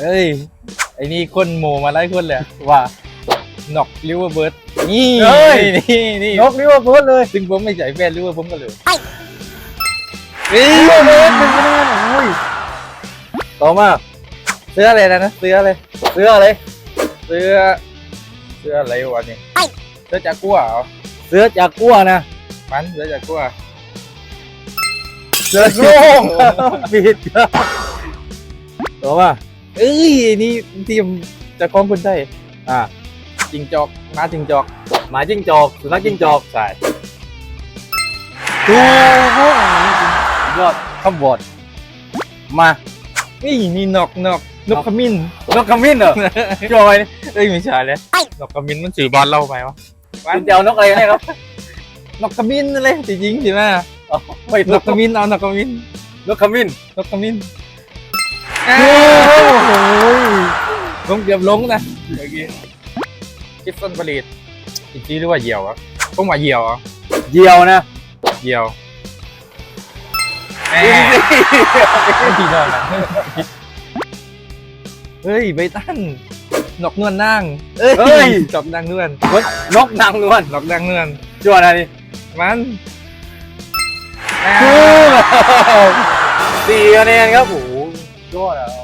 เอ้ย ไอ้นี่คนโมมาไล่คนเลยว่านอกลิเวอร์เบิร์ดนี่เอ้ย นี่นี่นกลิเวอร์พูลเลยซึ่งผมไม่ใช่แฟนลิเวอร์ผมก็เลยเฮ้ยลิเวอร์พูลหนึ่งคะแนนโอ้ยต่อมาเสื้ออะไรนะนะเสื้ออะไรเสื้ออะไรเสื้อเสื้ออะไรวะเนี่ยเสื้อจากกัวเหรอเสื้อจากกัวนะมันเสื้อจากกัวเสื้อโล่งผิดครับต่อมา เอ้ยนี่ทีมจะคล้องคนไทยอ่าจิงจอกมาจิงจอกหมาจิ้งจอกสุนัขจิ้งจอกใช่ถูกยอดคำบอดมานี่นี่นอกนอกนกขมิ้นนกขมิ้นเหรอจอยเอ้ยไม่ใช่เลยนกขมิ้นมันสื่อบอลเล่าไปวะคุณจะเอานกอะไรให้ครับนกขมิ้นอะไรจริงๆใช่ไหมไม่นนกกขมิ้นเอานกขมิ้นนกขมิ้นนกขมิ้น โอ้โหลงเกือบลงนะเมื่อกี้คิดส้นผลิตอีกทีหรือว่าเหยี่ยวอะต้องว่าเหยี่ยวอะเหยี่ยวนะ เหยี่ยวแหมพี่น้องนะเฮ้ยใบตันนกนวลนางเอ้ยจอบนางนวลนกนางนวลนกนางนวลจวดอะไรนี่มันสี่คะแนนครับโอ้โห ยอดอะ